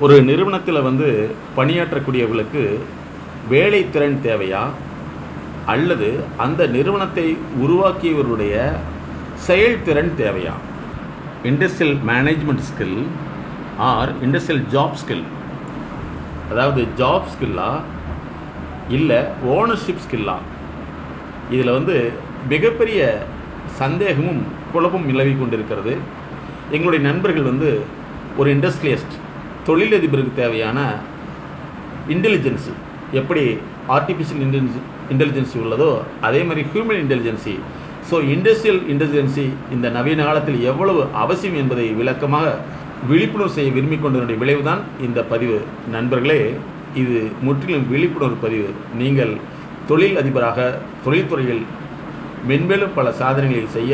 ஒரு நிறுவனத்தில் வந்து பணியாற்றக்கூடியவர்களுக்கு வேலை திறன் தேவையா? அல்லது அந்த நிறுவனத்தை உருவாக்கியவருடைய செயல்திறன் தேவையா? Industrial management skill or industrial job skill அதாவது ஜாப் ஸ்கில்லா இல்லை ஓனர்ஷிப் ஸ்கில்லா இதில் வந்து மிகப்பெரிய சந்தேகமும் குழப்பமும் நிலவி கொண்டிருக்கிறது. எங்களுடைய நண்பர்கள் வந்து ஒரு இண்டஸ்ட்ரியலிஸ்ட் தொழிலதிபருக்கு தேவையான இன்டெலிஜென்சி எப்படி ஆர்டிஃபிஷியல் இன்டெலிஜென்சி இன்டெலிஜென்சி உள்ளதோ அதே மாதிரி human intelligence so industrial intelligence இந்த நவீன காலத்தில் எவ்வளவு அவசியம் என்பதை விளக்கமாக விழிப்புணர்வு செய்ய விரும்பிக் கொண்டதனுடைய விளைவுதான் இந்த பதிவு. நண்பர்களே இது முற்றிலும் விழிப்புணர்வு பதிவு. நீங்கள் தொழில் அதிபராக தொழில்துறையில் மென்மேலும் பல சாதனைகளை செய்ய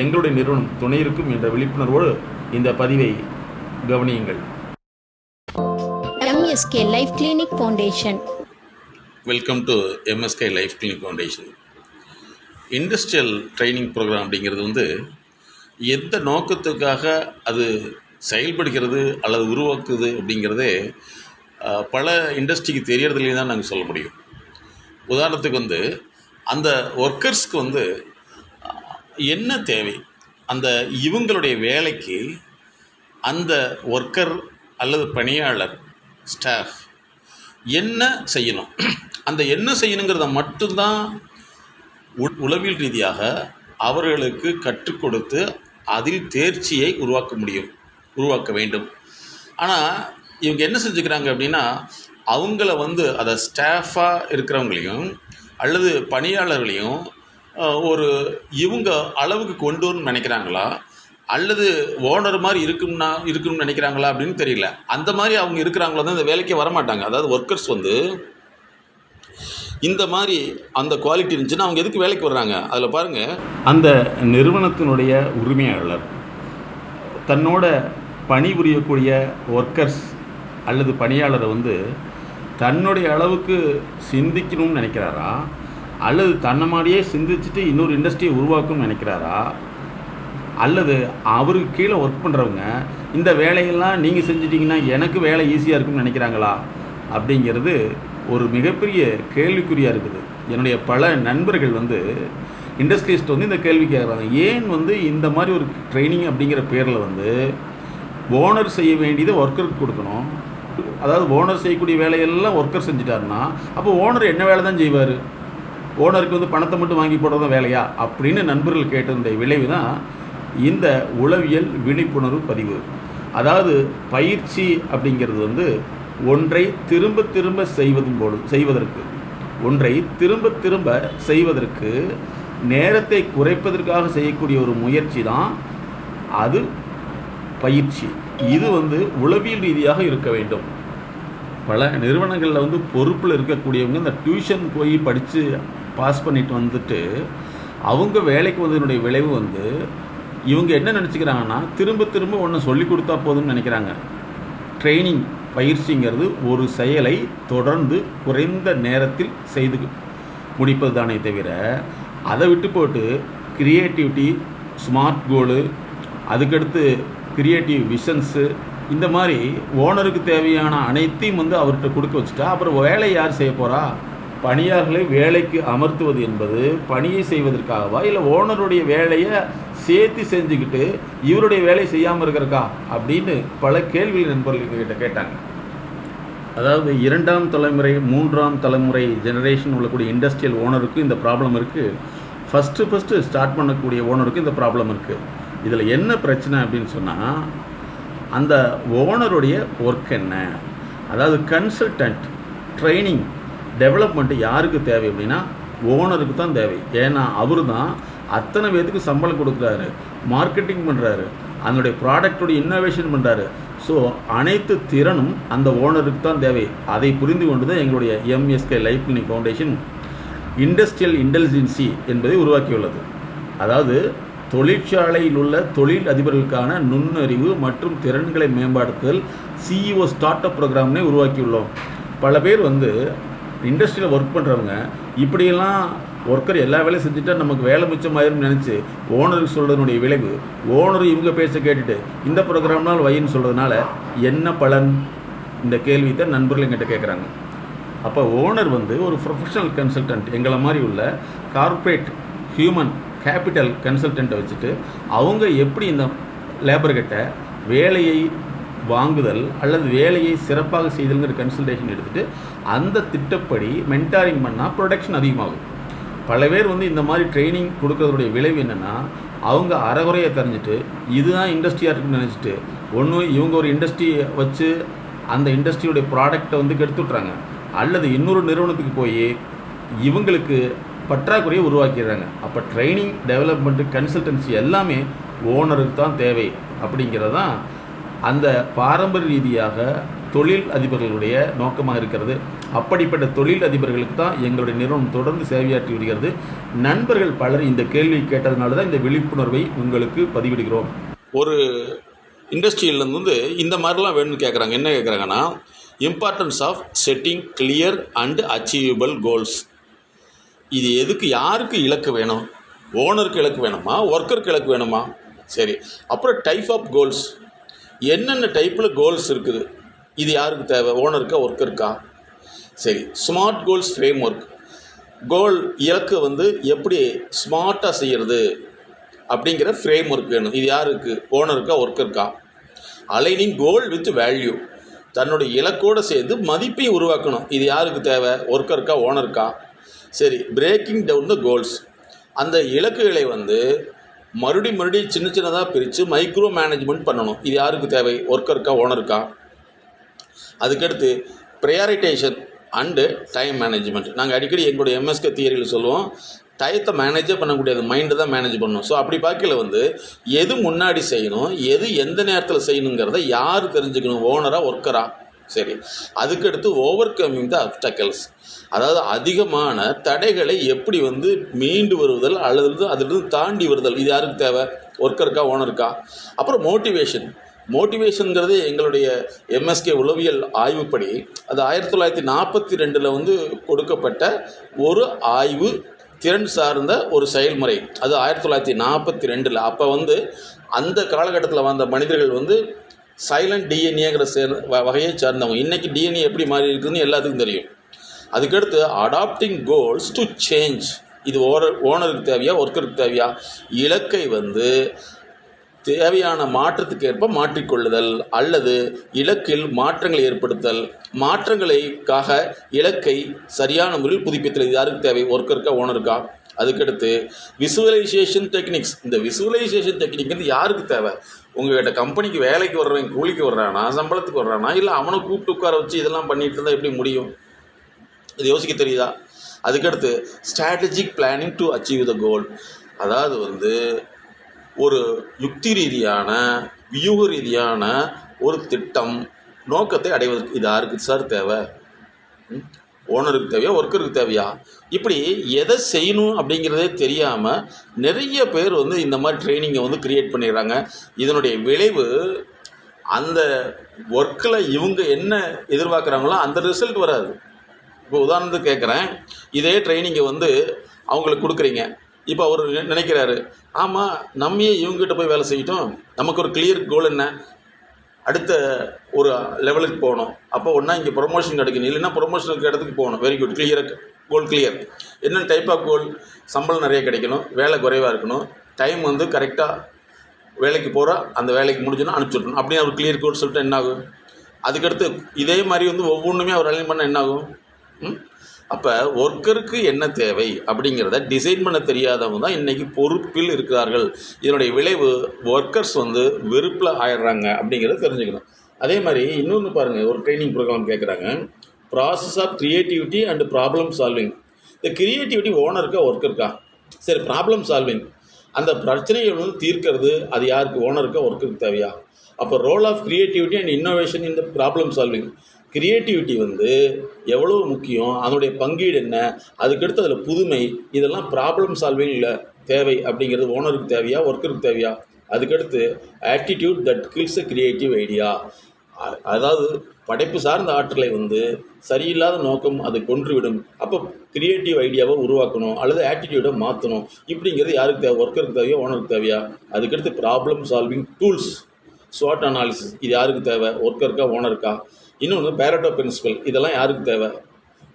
எங்களுடைய நிறுவனம் துணை இருக்கும் என்ற விழிப்புணர்வோடு இந்த பதிவை கவனியுங்கள். MSK life clinic foundation. Welcome to MSK life clinic foundation industrial training programme அப்படிங்கிறது வந்து எந்த நோக்கத்துக்காக அது செயல்படுகிறது அல்லது உருவாக்குது அப்படிங்கிறதே பல இண்டஸ்ட்ரிக்கு தெரியறதுலேயே தான் நாங்கள் சொல்ல முடியும். உதாரணத்துக்கு வந்து அந்த ஒர்க்கர்ஸ்க்கு வந்து என்ன தேவை? அந்த இவங்களுடைய வேலைக்கு அந்த ஒர்க்கர் அல்லது பணியாளர் ஸ்டாஃப் என்ன செய்யணும்? அந்த என்ன செய்யணுங்கிறத மட்டும்தான் உ- உளவியல் ரீதியாக அவர்களுக்கு கற்றுக் கொடுத்து அதில் தேர்ச்சியை உருவாக்க முடியும் உருவாக்க வேண்டும். ஆனால் இவங்க என்ன செஞ்சுக்கிறாங்க அப்படின்னா அவங்கள வந்து அதை ஸ்டாஃபாக இருக்கிறவங்களையும் அல்லது பணியாளர்களையும் ஒரு இவங்க அளவுக்கு கொண்டு வரணும்னு நினைக்கிறாங்களா அல்லது ஓனர் மாதிரி இருக்கும்னா இருக்கணும்னு நினைக்கிறாங்களா அப்படின்னு தெரியல. அந்த மாதிரி அவங்க இருக்கிறாங்களோ தான் இந்த வேலைக்கே வரமாட்டாங்க. அதாவது ஒர்க்கர்ஸ் வந்து இந்த மாதிரி அந்த குவாலிட்டி இருந்துச்சுன்னா அவங்க எதுக்கு வேலைக்கு வர்றாங்க? அதில் பாருங்கள் அந்த நிறுவனத்தினுடைய உரிமையாளர் தன்னோட பணிபுரியக்கூடிய ஒர்க்கர்ஸ் அல்லது பணியாளரை வந்து தன்னுடைய அளவுக்கு சிந்திக்கணும்னு நினைக்கிறாரா? அல்லது தன்னை மாதிரியே சிந்திச்சுட்டு இன்னொரு இண்டஸ்ட்ரியை உருவாக்கணும்னு நினைக்கிறாரா? அல்லது அவருக்கு கீழே ஒர்க் பண்ணுறவங்க இந்த வேலையெல்லாம் நீங்கள் செஞ்சிட்டிங்கன்னா எனக்கு வேலை ஈஸியாக இருக்கும்னு நினைக்கிறாங்களா? அப்படிங்கிறது ஒரு மிகப்பெரிய கேள்விக்குறியாக இருக்குது. என்னுடைய பல நண்பர்கள் வந்து இண்டஸ்ட்ரியலிஸ்ட் வந்து இந்த கேள்வி கேட்குறாங்க ஏன் வந்து இந்த மாதிரி ஒரு ட்ரைனிங் அப்படிங்கிற பேரில் வந்து ஓனர் செய்ய வேண்டியதை ஒர்க்கருக்கு கொடுக்கணும்? அதாவது ஓனர் செய்யக்கூடிய வேலையெல்லாம் ஒர்க்கர் செஞ்சுட்டாருன்னா அப்போ ஓனர் என்ன வேலை தான் செய்வார்? ஓனருக்கு வந்து பணத்தை மட்டும் வாங்கி போடுறதும் வேலையா? அப்படின்னு நண்பர்கள் கேட்டதுடைய விளைவு தான் இந்த உளவியல் விழிப்புணர்வு பதிவு. அதாவது பயிற்சி அப்படிங்கிறது வந்து ஒன்றை திரும்ப திரும்ப செய்வதும் போல செய்வதற்கு. ஒன்றை திரும்ப திரும்ப செய்வதற்கு நேரத்தை குறைப்பதற்காக செய்யக்கூடிய ஒரு முயற்சி தான் அது பயிற்சி. இது வந்து உளவியல் ரீதியாக இருக்க வேண்டும். பல நிறுவனங்களில் வந்து பொறுப்பில் இருக்கக்கூடியவங்க இந்த டியூஷன் போய் படித்து பாஸ் பண்ணிட்டு வந்துட்டு அவங்க வேலைக்கு வந்ததனுடைய விளைவு வந்து இவங்க என்ன நினச்சிக்கிறாங்கன்னா திரும்ப திரும்ப ஒன்று சொல்லி கொடுத்தா போதும்னு நினைக்கிறாங்க. ட்ரைனிங் பயிற்சிங்கிறது ஒரு செயலை தொடர்ந்து குறைந்த நேரத்தில் செய்து முடிப்பது தானே தவிர அதை விட்டு போட்டு கிரியேட்டிவிட்டி ஸ்மார்ட் கோலு அதுக்கடுத்து கிரியேட்டிவ் விஷன்ஸு இந்த மாதிரி ஓனருக்கு தேவையான அனைத்தையும் வந்து அவர்கிட்ட கொடுக்க வச்சுட்டா அப்புறம் வேலை யார் செய்ய போகிறா பணியாளர்களை வேலைக்கு அமர்த்துவது என்பது பணியை செய்வதற்காகவா? இல்லை ஓனருடைய வேலையை சேர்த்து செஞ்சுக்கிட்டு இவருடைய வேலையை செய்யாமல் இருக்கிறக்கா அப்படின்னு பல கேள்விகள் நண்பர்கள் கிட்ட கேட்டாங்க. அதாவது இரண்டாம் தலைமுறை மூன்றாம் தலைமுறை ஜெனரேஷன் உள்ளக்கூடிய இண்டஸ்ட்ரியல் ஓனருக்கு இந்த ப்ராப்ளம் இருக்குது ஃபஸ்ட்டு ஃபஸ்ட்டு ஸ்டார்ட் பண்ணக்கூடிய ஓனருக்கு இந்த ப்ராப்ளம் இருக்குது இதில் என்ன பிரச்சனை அப்படின்னு சொன்னால் அந்த ஓனருடைய ஒர்க் என்ன? அதாவது கன்சல்டன்ட் ட்ரைனிங் டெவலப்மெண்ட் யாருக்கு தேவை அப்படின்னா ஓனருக்கு தான் தேவை. ஏன்னா அவர் தான் அத்தனை பேத்துக்கு சம்பளம் கொடுக்குறாரு. மார்க்கெட்டிங் பண்ணுறாரு அதனுடைய ப்ராடக்டோட இன்னோவேஷன் பண்ணுறாரு ஸோ அனைத்து திறனும் அந்த ஓனருக்கு தான் தேவை. அதை புரிந்து கொண்டு தான் எங்களுடைய MSK life clinic foundation industrial intelligence என்பதை உருவாக்கியுள்ளது. அதாவது தொழிற்சாலையில் உள்ள தொழில் அதிபர்களுக்கான நுண்ணறிவு மற்றும் திறன்களை மேம்படுத்துதல் சிஇஓ ஸ்டார்ட் அப் ப்ரோக்ராம்னே உருவாக்கியுள்ளோம். பல பேர் வந்து இண்டஸ்ட்ரியில் ஒர்க் பண்ணுறவங்க இப்படியெல்லாம் ஒர்க்கர் எல்லா வேலையும் செஞ்சுட்டா நமக்கு வேலை மிச்சமாயிரும்னு நினச்சி ஓனருக்கு சொல்கிறதுனுடைய விளைவு ஓனர் இவங்க பேச கேட்டுட்டு இந்த ப்ரோக்ராம்னால் வைன்னு சொல்கிறதுனால என்ன பலன்? இந்த கேள்வி தான் நண்பர்கள் எங்கிட்ட கேட்குறாங்க அப்போ ஓனர் வந்து ஒரு ப்ரொஃபஷனல் கன்சல்டன்ட் எங்களை மாதிரி உள்ள கார்ப்பரேட் ஹியூமன் கேபிட்டல் கன்சல்டண்ட்டை வச்சுட்டு அவங்க எப்படி இந்த லேபர்கிட்ட வேலையை வாங்குதல் அல்லது வேலையை சிறப்பாக செய்தல்ங்கிற கன்சல்டேஷன் எடுத்துகிட்டு அந்த திட்டப்படி மென்டாரிங் பண்ணால் ப்ரொடக்ஷன் அதிகமாகும். பல பேர் வந்து இந்த மாதிரி ட்ரைனிங் கொடுக்கறதுடைய விளைவு என்னென்னா அவங்க அறகுறையை தெரிஞ்சுட்டு இதுதான் இண்டஸ்ட்ரியாக இருக்குன்னு நினச்சிட்டு ஒன்று இவங்க ஒரு இண்டஸ்ட்ரியை வச்சு அந்த இண்டஸ்ட்ரியுடைய ப்ராடக்டை வந்து கெடுத்து விட்றாங்க அல்லது இன்னொரு நிறுவனத்துக்கு போய் இவங்களுக்கு பற்றாக்குறையை உருவாக்கிடுறாங்க. அப்போ ட்ரைனிங் டெவலப்மெண்ட்டு கன்சல்டன்சி எல்லாமே ஓனருக்கு தான் தேவை. அப்படிங்கிறது தான் அந்த பாரம்பரிய ரீதியாக தொழில் அதிபர்களுடைய நோக்கமாக இருக்கிறது. அப்படிப்பட்ட தொழில் அதிபர்களுக்கு தான் எங்களுடைய நிறுவனம் தொடர்ந்து சேவையாற்றி வருகிறது. நண்பர்கள் பலர் இந்த கேள்வி கேட்டதுனால தான் இந்த விழிப்புணர்வை உங்களுக்கு பதிவிடுகிறோம். ஒரு இண்டஸ்ட்ரியிலேருந்து வந்து இந்த மாதிரிலாம் வேணும்னு கேட்குறாங்க என்ன கேட்குறாங்கன்னா importance of setting clear and achievable goals இது எதுக்கு யாருக்கு இலக்கு வேணும்? ஓனருக்கு இலக்கு வேணுமா? ஒர்க்கருக்கு இலக்கு வேணுமா? சரி. அப்புறம் டைப் ஆஃப் கோல்ஸ் என்னென்ன டைப்பில் கோல்ஸ் இருக்குது? இது யாருக்கு தேவை? ஓனருக்கா ஒர்க்கருக்கா சரி smart goals framework goal இலக்கு வந்து எப்படி ஸ்மார்ட்டாக செய்கிறது அப்படிங்கிற ஃப்ரேம் ஒர்க் வேணும். இது யாருக்கு? ஓனருக்கா ஒர்க்கருக்கா அலைனிங் கோல் வித் வேல்யூ தன்னுடைய இலக்கோடு சேர்ந்து மதிப்பை உருவாக்கணும். இது யாருக்கு தேவை? ஒர்க்கருக்கா ஓனருக்கா சரி பிரேக்கிங் டவுன் த கோல்ஸ் அந்த இலக்குகளை வந்து மறுபடி மறுபடியும் சின்ன சின்னதாக பிரித்து மைக்ரோ மேனேஜ்மெண்ட் பண்ணணும். இது யாருக்கு தேவை? ஒர்க்கருக்கா ஓனருக்கா அதுக்கடுத்து ப்ரையாரிட்டேஷன் அண்டு டைம் மேனேஜ்மெண்ட் நாங்கள் அடிக்கடி எங்களுடைய எம்எஸ்கே தியரியில் சொல்லுவோம் டயத்தை மேனேஜே பண்ணக்கூடியது மைண்டை தான் மேனேஜ் பண்ணணும். ஸோ அப்படி பார்க்கல வந்து எது முன்னாடி செய்யணும் எது எந்த நேரத்தில் செய்யணுங்கிறத யார் தெரிஞ்சுக்கணும்? ஓனராக ஒர்க்கராக சரி. அதுக்கடுத்து ஓவர் கம்மிங் த அப்டக்கல்ஸ் அதாவது அதிகமான தடைகளை எப்படி வந்து மீண்டு வருவதல் அல்லது அதிலிருந்து தாண்டி வருதல்? இது யாருக்கு தேவை? ஒர்க்கருக்கா ஓனருக்கா அப்புறம் மோட்டிவேஷன் மோட்டிவேஷனுங்கிறது எங்களுடைய எம்எஸ்கே உளவியல் ஆய்வுப்படி அது ஆயிரத்தி தொள்ளாயிரத்தி நாற்பத்தி ரெண்டில் வந்து கொடுக்கப்பட்ட ஒரு ஆய்வு திறன் சார்ந்த ஒரு செயல்முறை. அது ஆயிரத்தி தொள்ளாயிரத்தி நாற்பத்தி ரெண்டில். அப்போ வந்து அந்த காலகட்டத்தில் வந்த மனிதர்கள் வந்து சைலண்ட் டிஎன்ஏங்கிற சேர் வ- வகையை சார்ந்தவங்க. இன்றைக்கி டிஎன்ஏ எப்படி மாறி இருக்குதுன்னு எல்லாத்துக்கும் தெரியும். அதுக்கடுத்து அடாப்டிங் கோல்ஸ் டு சேஞ்ச் இது ஓனர் ஓனருக்கு தேவையா ஒர்க்கருக்கு தேவையா? இலக்கை வந்து தேவையான மாற்றத்துக்கு ஏற்ப மாற்றிக்கொள்ளுதல் அல்லது இலக்கில் மாற்றங்களை ஏற்படுத்தல் மாற்றங்களுக்காக இலக்கை சரியான முறையில் புதுப்பித்தல். இது யாருக்கு தேவை? ஒர்க்கருக்கா ஓனருக்கா அதுக்கடுத்து விசுவலைசேஷன் டெக்னிக்ஸ் இந்த விசுவலைசேஷன் டெக்னிக் வந்து யாருக்கு தேவை? உங்ககிட்ட கம்பெனிக்கு வேலைக்கு வர்றவன் கூலிக்கு வர்றானா சம்பளத்துக்கு வர்றானா இல்லை அவனை கூப்பிட்டு உட்கார வச்சு இதெல்லாம் பண்ணிட்டு இருந்தால் எப்படி முடியும்? இது யோசிக்க தெரியுதா? அதுக்கடுத்து strategic planning to achieve the goal அதாவது வந்து ஒரு யுக்தி ரீதியான வியூக ரீதியான ஒரு திட்டம் நோக்கத்தை அடைவதற்கு இது யாருக்கு சார் தேவை. ஓனருக்கு தேவையா ஒர்க்கருக்கு தேவையா? இப்படி எதை செய்யணும் அப்படிங்கிறதே தெரியாமல் நிறைய பேர் வந்து இந்த மாதிரி ட்ரைனிங்கை வந்து க்ரியேட் பண்ணிடுறாங்க. இதனுடைய விளைவு அந்த ஒர்க்கில் இவங்க என்ன எதிர்பார்க்குறாங்களோ அந்த ரிசல்ட் வராது. இப்போ உதாரணத்துக்கு கேட்குறேன் இதே ட்ரைனிங்கை வந்து அவங்களுக்கு கொடுக்குறீங்க. இப்போ அவர் நினைக்கிறாரு ஆமாம் நம்மையே இவங்ககிட்ட போய் வேலை செய்யட்டும்? நமக்கு ஒரு கிளியர் கோல் என்ன? அடுத்த ஒரு லெவலுக்கு போகணும். அப்போ ஒன்றா இங்கே ப்ரொமோஷன் கிடைக்கணும். இல்லைன்னா ப்ரொமோஷனுக்கு இடத்துக்கு போகணும். வெரி குட் கிளியராக கோல் கிளியர் என்னென்ன டைப் ஆஃப் கோல் சம்பளம் நிறைய கிடைக்கணும். வேலை குறைவாக இருக்கணும். டைம் வந்து கரெக்டாக வேலைக்கு போகிறா அந்த வேலைக்கு முடிஞ்சோன்னா அனுப்பிச்சுட்ணும். அப்படின்னு அவர் கிளியர் கோல் சொல்லிட்டு என்ன ஆகும்? அதுக்கடுத்து இதே மாதிரி வந்து ஒவ்வொன்றுமே அவர் அலைன் பண்ணால் என்ன ஆகும்? ம்? அப்போ ஒர்க்கருக்கு என்ன தேவை அப்படிங்கிறத டிசைன் பண்ண தெரியாதவங்க தான் இன்றைக்கி பொறுப்பில் இருக்கிறார்கள். இதனுடைய விளைவு ஒர்க்கர்ஸ் வந்து வெறுப்பில் ஆயிடுறாங்க அப்படிங்கிறத தெரிஞ்சுக்கணும். அதே மாதிரி இன்னொன்று பாருங்கள் ஒரு ட்ரைனிங் ப்ரோக்ராம் கேட்குறாங்க process of creativity and problem solving இந்த க்ரியேட்டிவிட்டி ஓனருக்கா ஒர்க்கருக்கா சரி ப்ராப்ளம் சால்விங் அந்த பிரச்சனையை வந்து தீர்க்கிறது அது யாருக்கு? ஓனருக்கா ஒர்க்கருக்கு தேவையா? அப்போ role of creativity and innovation இந்த ப்ராப்ளம் சால்விங் கிரியேட்டிவிட்டி வந்து எவ்வளோ முக்கியம்? அதனுடைய பங்கீடு என்ன? அதுக்கடுத்து அதில் புதுமை இதெல்லாம் ப்ராப்ளம் சால்விங்கில் தேவை அப்படிங்கிறது ஓனருக்கு தேவையா ஒர்க்கருக்கு தேவையா? அதுக்கடுத்து attitude that kills a creative idea அதாவது படைப்பு சார்ந்த ஆற்றலை வந்து சரியில்லாத நோக்கம் அது கொன்றுவிடும். அப்போ கிரியேட்டிவ் ஐடியாவை உருவாக்கணும் அல்லது ஆட்டிடியூடை மாற்றணும் இப்படிங்கிறது யாருக்கு தேவை? ஒர்க்கருக்கு தேவையா ஓனருக்கு தேவையா? அதுக்கடுத்து ப்ராப்ளம் சால்விங் டூல்ஸ் ஸ்வாட் அனாலிசிஸ் இது யாருக்கு தேவை? ஒர்க்கருக்கா ஓனருக்கா இன்னொன்று பேரட்டோ பிரின்சிபல் இதெல்லாம் யாருக்கு தேவை?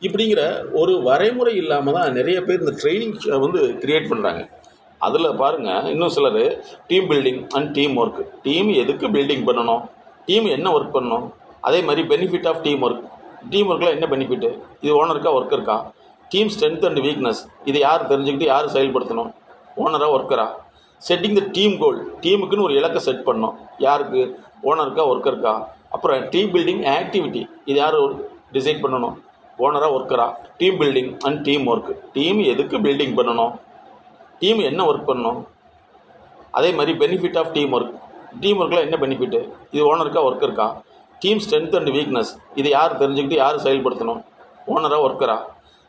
இப்படிங்கிற ஒரு வரைமுறை இல்லாமல் தான் நிறைய பேர் இந்த ட்ரைனிங் வந்து கிரியேட் பண்ணுறாங்க அதில் பாருங்கள் இன்னும் சிலர் team building and team work team எதுக்கு பில்டிங் பண்ணணும்? டீம் என்ன ஒர்க் பண்ணணும்? அதே மாதிரி benefit of team work team ஒர்க்கில் என்ன பெனிஃபிட்டு இது ஓனருக்கா ஒர்க்கருக்கா டீம் ஸ்ட்ரென்த் அண்ட் வீக்னஸ் இதை யார் தெரிஞ்சுக்கிட்டு யார் செயல்படுத்தணும்? ஓனராக ஒர்க்கரா செட்டிங் த டீம் கோல் டீமுக்குன்னு ஒரு இலக்கை செட் பண்ணணும். யாருக்கு? ஓனருக்கா ஒர்க்கருக்கா அப்புறம் டீம் பில்டிங் ஆக்டிவிட்டி இது யார் டிசைட் பண்ணணும்? ஓனராக ஒர்க்கரா team building and team work team எதுக்கு பில்டிங் பண்ணணும்? டீம் என்ன ஒர்க் பண்ணணும்? அதே மாதிரி benefit of team work team ஒர்க்கில் என்ன பெனிஃபிட்டு இது ஓனருக்கா ஒர்க்கருக்கா டீம் ஸ்ட்ரென்த் அண்ட் வீக்னஸ் இது யார் தெரிஞ்சுக்கிட்டு யார் செயல்படுத்தணும்? ஓனராக ஒர்க்கரா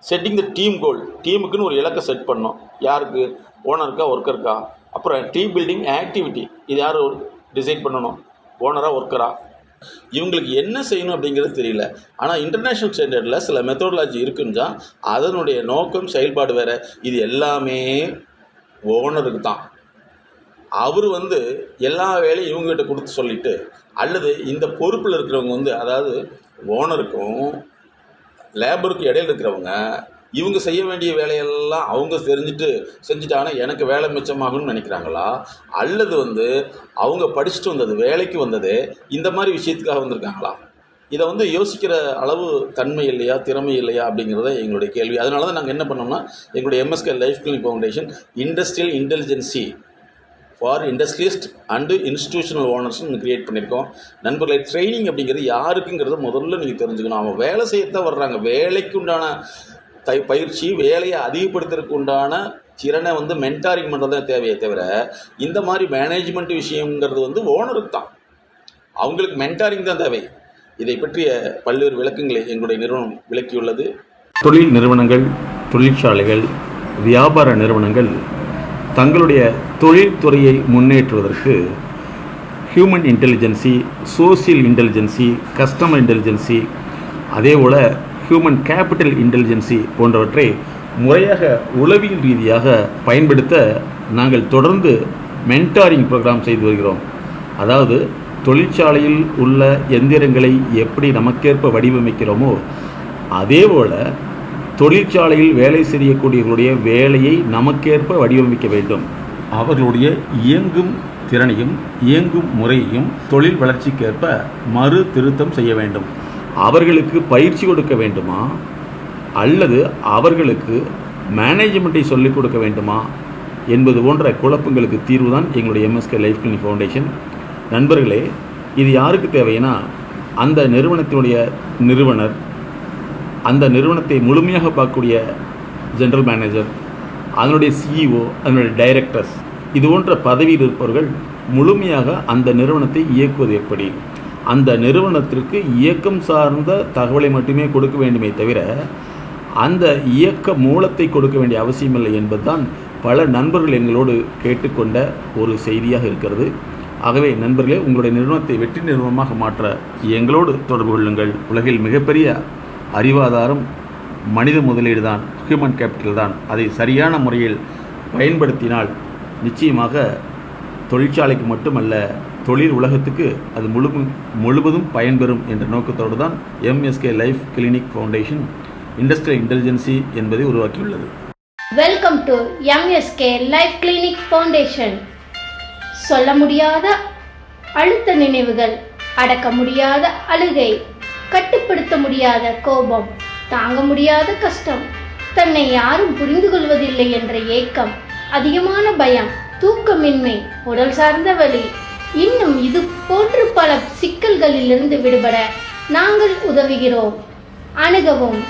செட்டிங் த டீம் கோல் டீமுக்குன்னு ஒரு இலக்கை செட் பண்ணணும். யாருக்கு? ஓனருக்கா ஒர்க்கருக்கா அப்புறம் டீம் பில்டிங் ஆக்டிவிட்டி இது யார் டிசைட் பண்ணணும்? ஓனராக ஒர்க்கரா இவங்களுக்கு என்ன செய்யணும் அப்படிங்கிறது தெரியல. ஆனால் இன்டர்நேஷ்னல் ஸ்டாண்டர்டில் சில மெத்தடாலஜி இருக்குன்னு தான் அதனுடைய நோக்கம் செயல்பாடு வேறு. இது எல்லாமே ஓனருக்கு தான். அவர் வந்து எல்லா வேலையும் இவங்ககிட்ட கொடுத்து சொல்லிட்டு அல்லது இந்த பொறுப்பில் இருக்கிறவங்க வந்து அதாவது ஓனருக்கும் லேபருக்கும் இடையில இருக்கிறவங்க இவங்க செய்ய வேண்டிய வேலையெல்லாம் அவங்க தெரிஞ்சுட்டு செஞ்சுட்டாங்கன்னா எனக்கு வேலை மிச்சமாகும்னு நினைக்கிறாங்களா? அல்லது வந்து அவங்க படிச்சுட்டு வந்தது வேலைக்கு வந்தது இந்த மாதிரி விஷயத்துக்காக வந்திருக்காங்களா? இதை வந்து யோசிக்கிற அளவு தன்மை இல்லையா திறமை இல்லையா அப்படிங்கிறத எங்களுடைய கேள்வி. அதனால தான் நாங்கள் என்ன பண்ணோம்னா எங்களுடைய MSK life clinic foundation industrial intelligence for industrialist and institutional ஓனர்ஸ்னு create பண்ணியிருக்கோம். நண்பர்களை ட்ரைனிங் அப்படிங்கிறது யாருக்குங்கிறத முதல்ல நீங்கள் தெரிஞ்சுக்கணும். அவங்க வேலை செய்யத்தான் வர்றாங்க. வேலைக்கு உண்டான தை பயிற்சி வேலையை அதிகப்படுத்துறதுக்கு உண்டான திறனை வந்து மென்டாரிங் பண்ணுறது தான் தேவையே தவிர இந்த மாதிரி மேனேஜ்மெண்ட் விஷயங்கிறது வந்து ஓனருக்கு தான். அவங்களுக்கு மென்டாரிங் தான் தேவை. இதை பற்றிய பல்வேறு விளக்கங்களை எங்களுடைய நிறுவனம் விளக்கியுள்ளது. தொழில் நிறுவனங்கள் தொழிற்சாலைகள் வியாபார நிறுவனங்கள் தங்களுடைய தொழில்துறையை முன்னேற்றுவதற்கு human intelligence social intelligence customer intelligence அதே போல் ஹியூமன் கேபிட்டல் இன்டெலிஜென்சி போன்றவற்றை முறையாக உளவியல் ரீதியாக பயன்படுத்த நாங்கள் தொடர்ந்து மென்டாரிங் ப்ரோக்ராம் செய்து வருகிறோம். அதாவது தொழிற்சாலையில் உள்ள எந்திரங்களை எப்படி நமக்கேற்ப வடிவமைக்கிறோமோ அதேபோல் தொழிற்சாலையில் வேலை செய்யக்கூடியவர்களுடைய வேலையை நமக்கேற்ப வடிவமைக்க வேண்டும். அவர்களுடைய இயங்கும் திறனையும் இயங்கும் முறையையும் தொழில் வளர்ச்சிக்கேற்ப மறு திருத்தம் செய்ய வேண்டும். அவர்களுக்கு பயிற்சி கொடுக்க வேண்டுமா? அல்லது அவர்களுக்கு மேனேஜ்மெண்ட்டை சொல்லிக் கொடுக்க வேண்டுமா? என்பது போன்ற குழப்பங்களுக்கு தீர்வு தான் எங்களுடைய எம்எஸ்கே லைஃப் கிளினிக் ஃபவுண்டேஷன் நண்பர்களே இது யாருக்கு தேவைன்னா அந்த நிறுவனத்தினுடைய நிறுவனர் அந்த நிறுவனத்தை முழுமையாக பார்க்கக்கூடிய ஜென்ரல் மேனேஜர் அதனுடைய சிஇஓ அதனுடைய டைரக்டர்ஸ் இது போன்ற பதவியில் இருப்பவர்கள் முழுமையாக அந்த நிறுவனத்தை இயக்குவது எப்படி? அந்த நிறுவனத்திற்கு இயக்கம் சார்ந்த தகவலை மட்டுமே கொடுக்க வேண்டுமே தவிர அந்த இயக்க மூலத்தை கொடுக்க வேண்டிய அவசியமில்லை என்பதுதான் பல நண்பர்கள் எங்களோடு கேட்டுக்கொண்ட ஒரு செய்தியாக இருக்கிறது. ஆகவே நண்பர்களே உங்களுடைய நிறுவனத்தை வெற்றி நிறுவனமாக மாற்ற எங்களோடு தொடர்பு கொள்ளுங்கள். உலகில் மிகப்பெரிய அறிவாதாரம் மனித முதலீடு தான் ஹியூமன் கேபிட்டல் தான். அதை சரியான முறையில் பயன்படுத்தினால் நிச்சயமாக தொழிற்சாலைக்கு மட்டுமல்ல தொழில் உலகத்துக்கு அது முழு முழுவதும் பயன்பெறும் என்ற நோக்கத்தோடு தான் MSK life clinic foundation industrial intelligence என்பதை உருவாக்கியுள்ளது. Welcome to MSK life clinic foundation சொல்ல முடியாத அழுத்த நினைவுகள் அடக்க முடியாத அழுகை கட்டுப்படுத்த முடியாத கோபம் தாங்க முடியாத கஷ்டம் தன்னை யாரும் புரிந்து கொள்வதில்லை என்ற ஏக்கம் அதிகமான பயம் தூக்கமின்மை உடல் சார்ந்த வலி இன்னும் இது போன்று பல சிக்கல்களிலிருந்து விடுபட நாங்கள் உதவுகிறோம். அணுகவும்.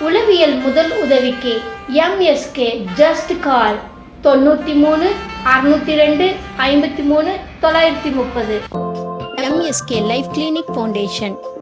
உளவியல் முதல் உதவிக்கு எம்எஸ்கே ஜஸ்ட் கால் தொண்ணூற்றி மூணு அறுநூத்தி ரெண்டு ஐம்பத்தி மூணு தொள்ளாயிரத்தி முப்பது. MSK life clinic foundation